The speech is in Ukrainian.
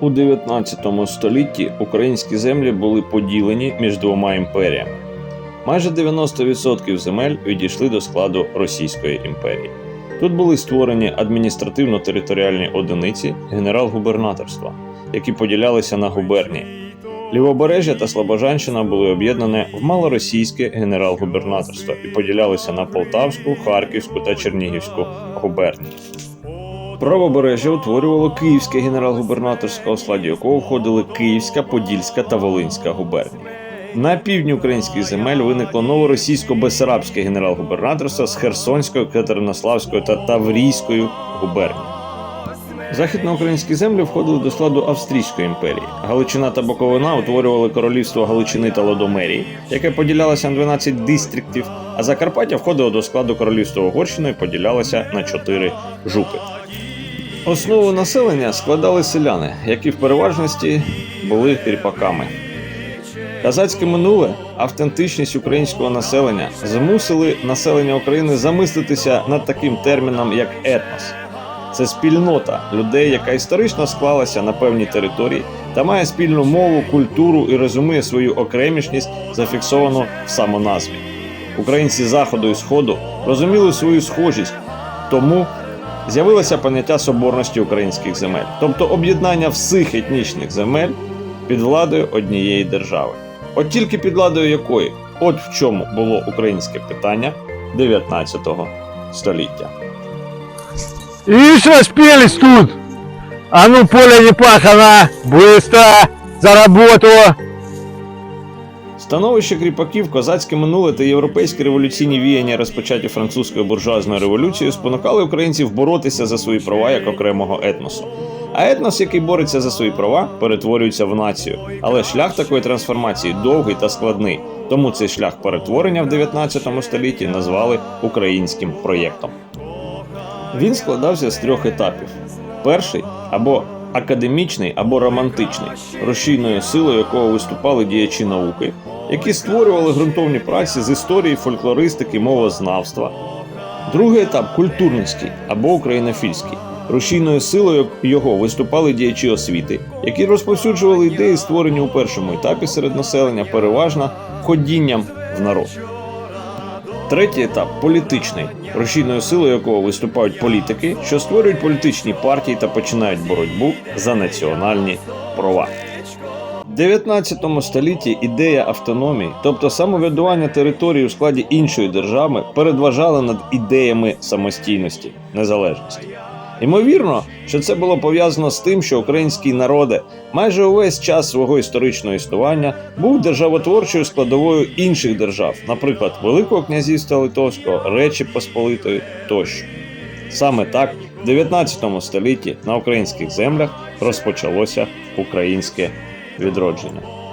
У 19 столітті українські землі були поділені між двома імперіями. Майже 90% земель відійшли до складу Російської імперії. Тут були створені адміністративно-територіальні одиниці генерал-губернаторства, які поділялися на губернії. Лівобережжя та Слобожанщина були об'єднані в малоросійське генерал-губернаторство і поділялися на Полтавську, Харківську та Чернігівську губернії. Правобережжя утворювало Київське генерал-губернаторство, у складі якого входили Київська, Подільська та Волинська губернії. На півдні українських земель виникло новоросійсько-бесарабське генерал-губернаторство з Херсонською, Катеринославською та Таврійською губернією. Західноукраїнські землі входили до складу Австрійської імперії. Галичина та Буковина утворювали королівство Галичини та Лодомерії, яке поділялося на 12 дистріктів, а Закарпаття входило до складу королівства Угорщини і поділялося на 4 жупи. Основу населення складали селяни, які в переважності були кріпаками. Казацьке минуле, автентичність українського населення змусили населення України замислитися над таким терміном, як етнос. Це спільнота людей, яка історично склалася на певній території та має спільну мову, культуру і розуміє свою окремішність, зафіксовану в самоназві. Українці заходу і сходу розуміли свою схожість, тому з'явилося поняття соборності українських земель, тобто об'єднання всіх етнічних земель під владою однієї держави. От тільки під владою якої, от в чому було українське питання 19 століття. Ишь, распелись тут! А ну, поле не пахано! Быстро! За работу! Становище кріпаків, козацьке минуле та європейські революційні віяння, розпочаті французькою буржуазною революцією, спонукали українців боротися за свої права як окремого етносу. А етнос, який бореться за свої права, перетворюється в націю. Але шлях такої трансформації довгий та складний. Тому цей шлях перетворення в 19 столітті назвали українським проєктом. Він складався з трьох етапів: перший або академічний, або романтичний, рушійною силою якого виступали діячі науки, які створювали ґрунтовні праці з історії, фольклористики, мовознавства. Другий етап культурницький або українофільський. Рушійною силою його виступали діячі освіти, які розповсюджували ідеї, створені у першому етапі серед населення, переважно ходінням в народ. Третій етап політичний, рушійною силою якого виступають політики, що створюють політичні партії та починають боротьбу за національні права. В 19 столітті ідея автономії, тобто самоврядування території у складі іншої держави, передважала над ідеями самостійності, незалежності. Ймовірно, що це було пов'язано з тим, що український народи майже увесь час свого історичного існування був державотворчою складовою інших держав, наприклад, Великого князівства Литовського, Речі Посполитої тощо. Саме так в 19 столітті на українських землях розпочалося українське відродження.